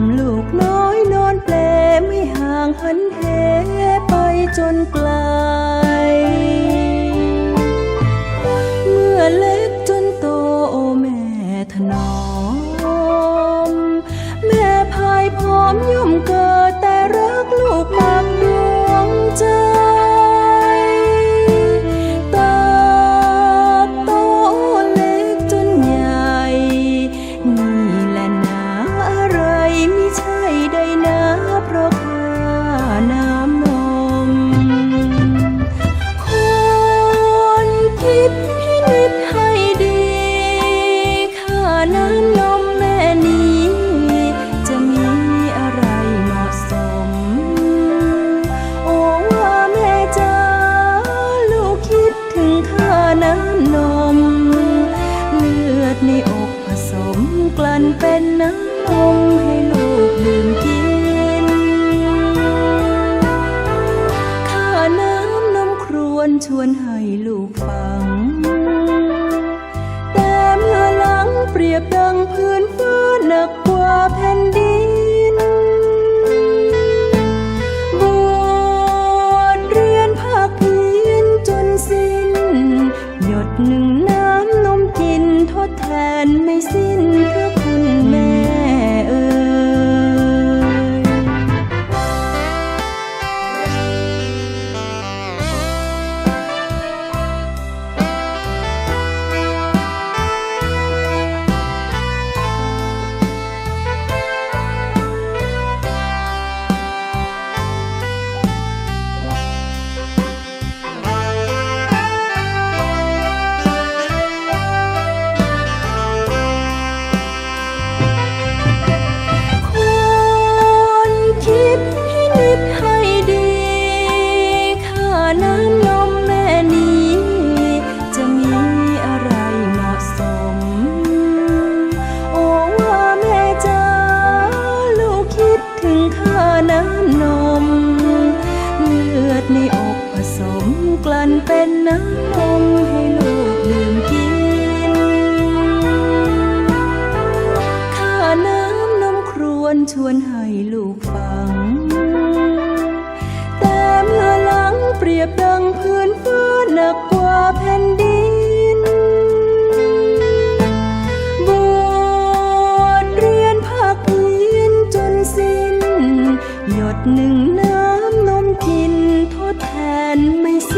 ำลูกน้อยนอนเปลไม่ห่างหันเหไปจนไกล เมื่อเล็กจนโตโอแม่ถนอม แม่พายพร้อมย่อมเกิ เป็นน้ำนมให้ลูกดื่มกิน ข้าน้ำนมครวนชวนให้ลูกฟัง แต่เมื่อหลังเปรียบดังพื้นฟ้าหนักกว่าแผ่นดิน บวชเรียนภาคเพียนจนสิ้น หยดหนึ่งน้ำนมกินทดแทนไม่สิ้น รียบดังพื้นฟ้าหนักกว่าแผ่นดิน บวชเรียนภาคเพียนจนสิ้น หยดหนึ่งน้ำนมกินทดแทนไม่สิ้น